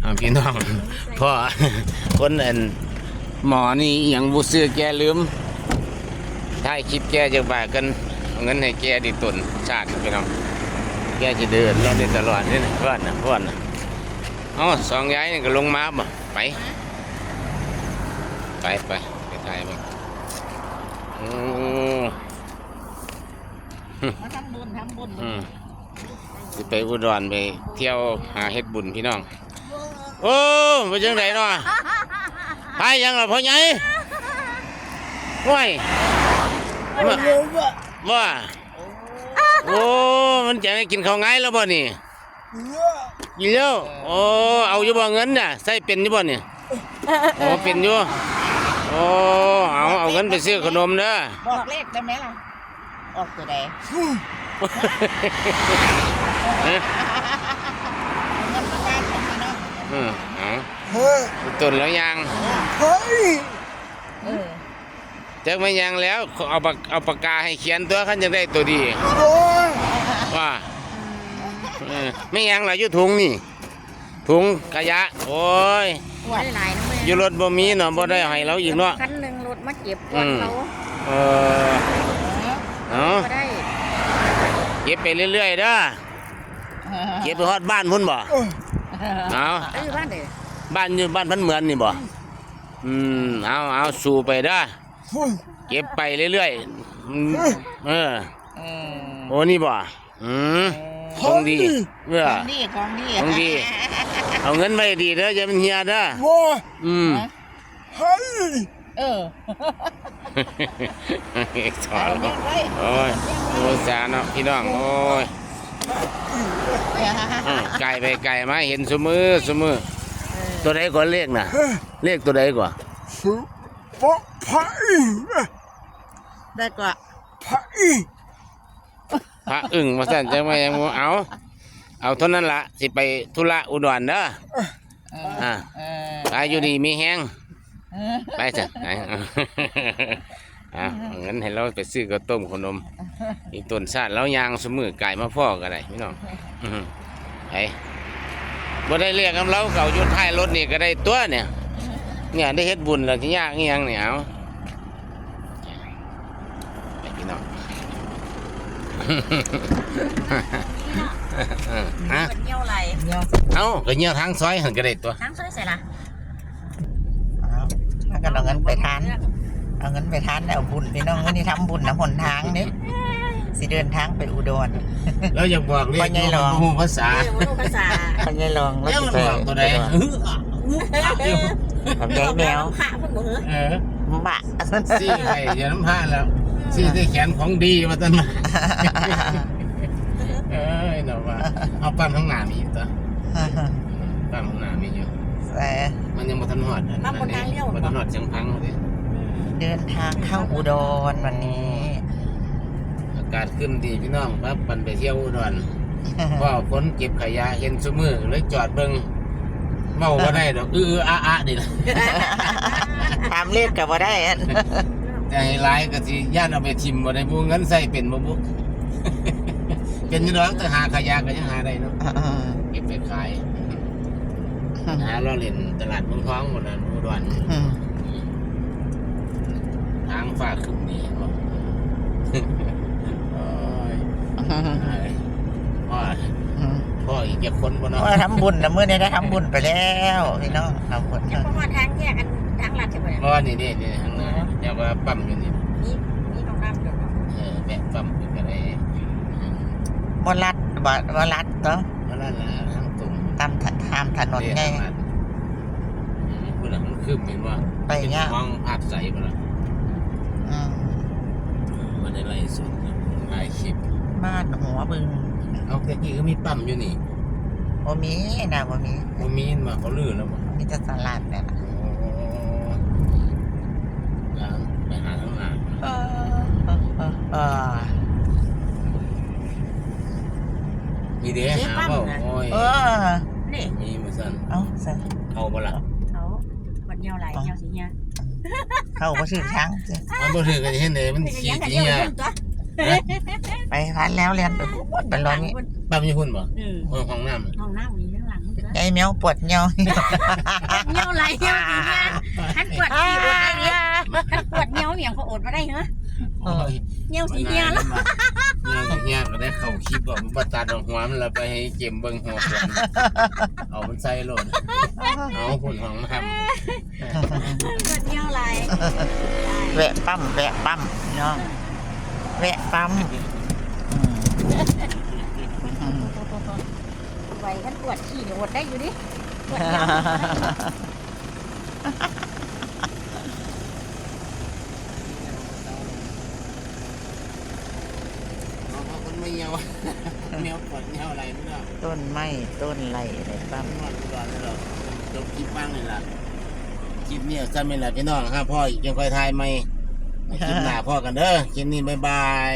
เอาพี่น้องพ่อคนอันหมอนี่อหย่างบุเสือแกลืมถ่ายคลิปแกจะบากกันเอาเงินให้แกดิตุนชาติพี่น้องแกจะเดินรอดได้ตลอดนี่นะเพื่อนนะเพื่อนนะอ๋อสองย้ายนี่ก็ลงมาบ่ไป ไปไปไปถ่ายไปโอ้มาทำบุญทำบุญอืม สิไปอุดรไปเที่ยวหาเฮ็ดบุญพี่น้อง โอ้ไปจังไดเนาะไปยังล่ะพ่อใหญ่ว้ายว่าว่าโอ้มันจะได้กินข้าวไงายแล้วบ่นี่กินแล้วโอ้เอาอยู่บ่เงินน่ะใส่เป็นอยู่บ่นี่โอ้เป็นอยู่โอ้เอาเอาเงินไปซื้อขนมเด้อบอกเลขได้ไหมล่ะออกตัวใดเอ้ยเงิ นประกันของพี่น้องอืมเอาตุนแล้วยังเออจักไม่ยังแล้วเอาปากเอาปากกาให้เขียนตัวขันจะได้ตัวดีว่าเออไม่ยังเหรออยู่ถุงนี่ ถุงขยะ โอ้ยหวานหลายนะแม่อยู่รถบ่มีเนาะบ่ได้ให้เราอีกเนาะ คันหนึ่งรถมาเก็บก่อนอืมเขาเออเอา ก็ได้ เก็บไปเรื่อยๆเด้อเก็บไปฮอดบ้านพุ่นบ่เอาเอ้ยบ้านเด้อบ้านอยู่บ้านพันเหมือนนี่บ่อืมเอาเอาสู่ไปเด้อเก็บไปเรื่อยๆอืมเออเออโอ้นี่บ่อืมของดีเออของดีของดีของดี เอาเงินไว้ดีเด้ออย่ามันเฮียเด้อว้าอืมเฮ้ย เออสอนเอาเงินไว้โอ้ยโอ้สาเนาะพี่น้องโอ้ยอืมไก่ไปไก่มาเห็นสมือสมือตัวใดก่อนเลขน่ะเลขตัวใดก่อนสุปะพะอีได้กว่าพะอีพระอึ่งมาสั่นจังมายังบ่เอาเอาเท่านั้นละสิไปธุระอุดรเด้อเอออ่าเออไปอยู่ดีมีแห้งเออ ไปจ้ะไปอะเอางั้นให้เราไปซื้อข้าวต้มขนม อีกต้นชาติแล้วยางสมือไก่มาพ่อกันเลยพี่น้องอื้อหือไปบ่ได้เรียกกับเราเก่าอยู่ท้ายรถนี่ก็ได้ตัวเนี่ย เนี่ยได้เฮ็ดบุญแล้วที่ยากอีหยังเนี่ยเอาไปพี่น้องฮะเป็นเงี้ยวไหลเนี่ยเอาก็เงี้ยทางซอยหันก็ได้ตัวทั้งซอยใส่ละเอา ถ้ากันเอาเงินไปทาน เอาเงินไปทานแล้วบุญพี่น้องวันนี้ทำบุญนะหนทางเนี่ยสิเดินทางไปอุดร แล้วอยากบอกเรียกว่าไงหรอบ่ฮู้ภาษาเออว่าภาษาพญายลองแล้วมันสิบอกตัวใดไปอื้ออะอื้ออะอยู่กับยายแมวพระเพิ่นบ่เหรอเออบะซี่ไปอย่าน้ำผ้าแล้วซี่ที่แขนของดีมาตั้งมาเอ้ยเนาะว่าเอาปั๊มข้างหน้ามีอีกตัวปั๊มข้างหน้ามีอยู่ แต่มันยังบ่ทันหอดอันนั้นเด้บ่ทันหอดเชียงพังเลย เดินทางเข้าอุดรวันนี้ อากาศขึ้นดีพี่น้องปั๊บปันไปเที่ยวอุดรพ่อฝนเก็บขยะเห็นซุมือเลยจอดเบิ่งเมาบ่ได้ดอกอื้อๆอะๆนี่ล่ะตามเลขกับว่าได้อันแต่ให้หลายก็สิย่านเอาไปทิมบ่ได้บ่เงินใส่เป็นบ่บุเป็นอยู่ดอกแต่หาขยะก็ยังหาได้เนาะเก็บไปขาย หาเราเล่นตลาดเมืองท้องหมดนั้นอุดรทางฝากขึ้นนี่บ่โอ้ยพ่อพ่ออีกจะคนบ่เนาะว่าทำบุญนะเมื่อนี้ได้ทำบุญไปแล้วพี่น้องทำบุญจะประมาณทางแยกกันทางลัดใช่ไหมบ่นี่นี่นี่ทางหน้าเดี๋ยวว่าปั๊มอยู่นี่นี่นี่ต้องน้ำเดี๋ยวเออแบะปั๊มอยู่ก็ได้บรัดบวรัดเนาะเพราะนั่นล่ะทาง ตรงตามถตามถนนเรียกไงว่าอืมพุ่นน่ะมันคืบเห็นว่าไปเงี้ยมองภาพใสบ่ล่ะอืมมันในไลฟ์สดนะถ่ายคลิปบ้านหัวบึงเอาแต่กี้ก็มีปั๊มอยู่นี่บ่มีนะบ่มีบ่มีมาเขาลือแล้วบ่มีแต่ตลาดเนี่ยโอ้แล้วไปหาข้างหน้าเออเออเออ มีเด้หาเปล่าโอ้ยเออ นี่มีมาสั่นเอาใส่เอาบ่ล่ะเขาบัดเงี้ยวไหลเงี้ยวสิเงี้ยเข้าก็ชื่อช้างสิเอาบ่ถือกันเห็นเด้มันเป็นขี้ยังกันขี้เงี้ยยาตัวไปพันแล้วเรียนไปพูดไปรอนี้ปั๊มอยู่หุ่นบ่อืมห้องห้องน้ำน่ะห้องน้ำมีข้างหลังตัวยายแมวปวดเหี่ยวเงี้ยวไหลเงี้ยวสีเงี้ยขันปวดขี้อดได้เนี่ยขันปวดเงี้ยวเนี่ยเขาอดมาได้เหรอ โอ้ยเงี้ยวสีเงี้ยล้วเงี้ยเงี้ยก็ได้เข้าคลิปบอกมันบ่ตัดดอกหัวมันแล้วไปให้เกมเบิ่งหัวคนเอามันใส่โลดเอาพุ่นของมาทำปวดเงี้ยวไหลแวะปั๊มแวะปั๊มพี่น้องแวะปั๊มไหวขันปวดขี้เนี่ยอดได้อยู่ดิปวดเงี้ยว เอาเอาคนไม่เหี่ยว แมวปวดเหี่ยวอะไรไม่รู้ต้นไม้ต้นไรอะไรปั๊มนอนก่อนเลยหรอกจบคลิปบ้างเลยล่ะคลิปนี้จะไม่ละพี่น้องครับพ่อยังค่อยทายไหมคลิปหน้าพ่อกันเด้อคลิปนี้บ๊ายบาย